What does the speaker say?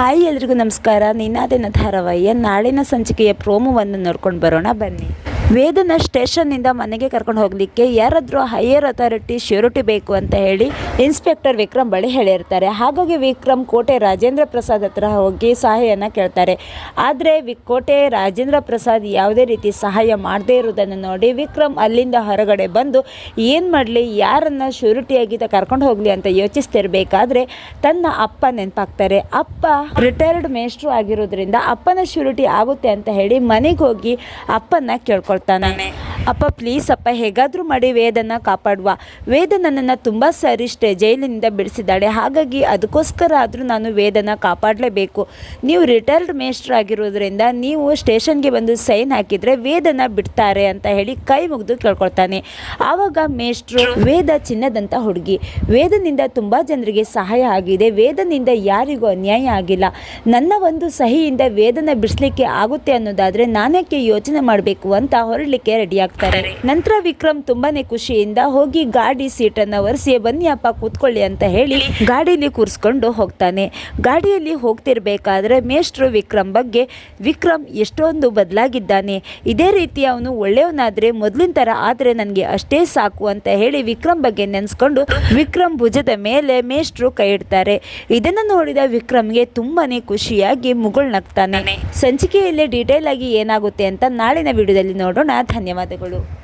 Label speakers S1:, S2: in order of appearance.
S1: Hi ಎಲ್ರಿಗೂ ನಮಸ್ಕಾರ. ನಿನಾದಿನ ಧಾರಾವಾಹಿಯ ನಾಳಿನ ಸಂಚಿಕೆಯ ಪ್ರೋಮೋವನ್ನು ನೋಡ್ಕೊಂಡು ಬರೋಣ. ಬನ್ನಿ. ವೇದನ ಸ್ಟೇಷನ್ನಿಂದ ಮನೆಗೆ ಕರ್ಕೊಂಡು ಹೋಗಲಿಕ್ಕೆ ಯಾರಾದರೂ ಹೈಯರ್ ಅಥಾರಿಟಿ ಶ್ಯೂರಿಟಿ ಬೇಕು ಅಂತ ಹೇಳಿ ಇನ್ಸ್ಪೆಕ್ಟರ್ ವಿಕ್ರಮ್ ಬಳಿ ಹೇಳಿರ್ತಾರೆ. ಹಾಗಾಗಿ ವಿಕ್ರಮ್ ಕೋಟೆ ರಾಜೇಂದ್ರ ಪ್ರಸಾದ್ ಹತ್ರ ಹೋಗಿ ಸಹಾಯನ ಕೇಳ್ತಾರೆ. ಆದರೆ ವಿ ಕೋಟೆ ರಾಜೇಂದ್ರ ಪ್ರಸಾದ್ ಯಾವುದೇ ರೀತಿ ಸಹಾಯ ಮಾಡದೇ ಇರುವುದನ್ನು ನೋಡಿ ವಿಕ್ರಮ್ ಅಲ್ಲಿಂದ ಹೊರಗಡೆ ಬಂದು, ಏನು ಮಾಡಲಿ? ಯಾರನ್ನು ಶ್ಯೂರಿಟಿಯಾಗಿ ಕರ್ಕೊಂಡು ಹೋಗಲಿ ಅಂತ ಯೋಚಿಸ್ತಿರ್ಬೇಕಾದ್ರೆ ತನ್ನ ಅಪ್ಪ ನೆನಪಾಗ್ತಾರೆ. ಅಪ್ಪ ರಿಟೈರ್ಡ್ ಮೇಸ್ಟ್ರು ಆಗಿರೋದ್ರಿಂದ ಅಪ್ಪನ ಶ್ಯೂರಿಟಿ ಆಗುತ್ತೆ ಅಂತ ಹೇಳಿ ಮನೆಗೆ ಹೋಗಿ ಅಪ್ಪನ ಕೇಳ್ಕೊಳ್ತಾನೆ ಅಪ್ಪ ಪ್ಲೀಸ್ ಅಪ್ಪ, ಹೇಗಾದರೂ ಮಾಡಿ ವೇದನ ಕಾಪಾಡುವ. ವೇದ ನನ್ನನ್ನು ತುಂಬ ಸರಿ ಜೈಲಿನಿಂದ ಬಿಡಿಸಿದ್ದಾಳೆ. ಹಾಗಾಗಿ ಅದಕ್ಕೋಸ್ಕರ ಆದರೂ ನಾನು ವೇದನ ಕಾಪಾಡಲೇಬೇಕು. ನೀವು ರಿಟೈರ್ಡ್ ಮೇಸ್ಟ್ರ್ ಆಗಿರೋದ್ರಿಂದ ನೀವು ಸ್ಟೇಷನ್ಗೆ ಬಂದು ಸೈನ್ ಹಾಕಿದರೆ ವೇದನ ಬಿಡ್ತಾರೆ ಅಂತ ಹೇಳಿ ಕೈ ಮುಗಿದು ಕೇಳ್ಕೊಳ್ತಾನೆ. ಆವಾಗ ಮೇಷ್ಟ್ರು ವೇದ ಚಿನ್ನದಂಥ ಹುಡುಗಿ. ವೇದನಿಂದ ತುಂಬ ಜನರಿಗೆ ಸಹಾಯ ಆಗಿದೆ. ವೇದನಿಂದ ಯಾರಿಗೂ ಅನ್ಯಾಯ ಆಗಿಲ್ಲ. ನನ್ನ ಒಂದು ಸಹಿಯಿಂದ ವೇದನ ಬಿಡಿಸ್ಲಿಕ್ಕೆ ಆಗುತ್ತೆ ಅನ್ನೋದಾದರೆ ನಾನಕ್ಕೆ ಯೋಚನೆ ಮಾಡಬೇಕು ಅಂತ ಹೊರಡಲಿಕ್ಕೆ ರೆಡಿ ಆಗ್ತಾರೆ ನಂತರ ವಿಕ್ರಮ್ ತುಂಬಾನೇ ಖುಷಿಯಿಂದ ಹೋಗಿ ಗಾಡಿ ಸೀಟನ್ನು ಒರೆಸಿ, ಬನ್ನಿ ಅಪ್ಪ ಕೂತ್ಕೊಳ್ಳಿ ಅಂತ ಹೇಳಿ ಗಾಡಿಯಲ್ಲಿ ಕೂರಿಸ್ಕೊಂಡು ಹೋಗ್ತಾನೆ. ಗಾಡಿಯಲ್ಲಿ ಹೋಗ್ತಿರ್ಬೇಕಾದ್ರೆ ಮೇಷ್ಟ್ರು ವಿಕ್ರಮ್ ಬಗ್ಗೆ ವಿಕ್ರಮ್ ಎಷ್ಟೊಂದು ಬದಲಾಗಿದ್ದಾನೆ. ಇದೇ ರೀತಿ ಅವನು ಒಳ್ಳೆಯವನಾದ್ರೆ ಮೊದಲಿನ ಥರ ಆದರೆ ನನಗೆ ಅಷ್ಟೇ ಸಾಕು ಅಂತ ಹೇಳಿ ವಿಕ್ರಮ್ ಬಗ್ಗೆ ನೆನೆಸ್ಕೊಂಡು ವಿಕ್ರಮ್ ಭುಜದ ಮೇಲೆ ಮೇಷ್ಟ್ರು ಕೈ ಇಡ್ತಾರೆ. ಇದನ್ನು ನೋಡಿದ ವಿಕ್ರಮ್ಗೆ ತುಂಬಾನೇ ಖುಷಿಯಾಗಿ ಮುಗುಳ್ನಗ್ತಾನೆ ಸಂಚಿಕೆಯಲ್ಲಿ ಡೀಟೇಲ್ ಆಗಿ ಏನಾಗುತ್ತೆ ಅಂತ ನಾಳಿನ ವಿಡಿಯೋದಲ್ಲಿ ನೋಡೋಣ. ಧನ್ಯವಾದಗಳು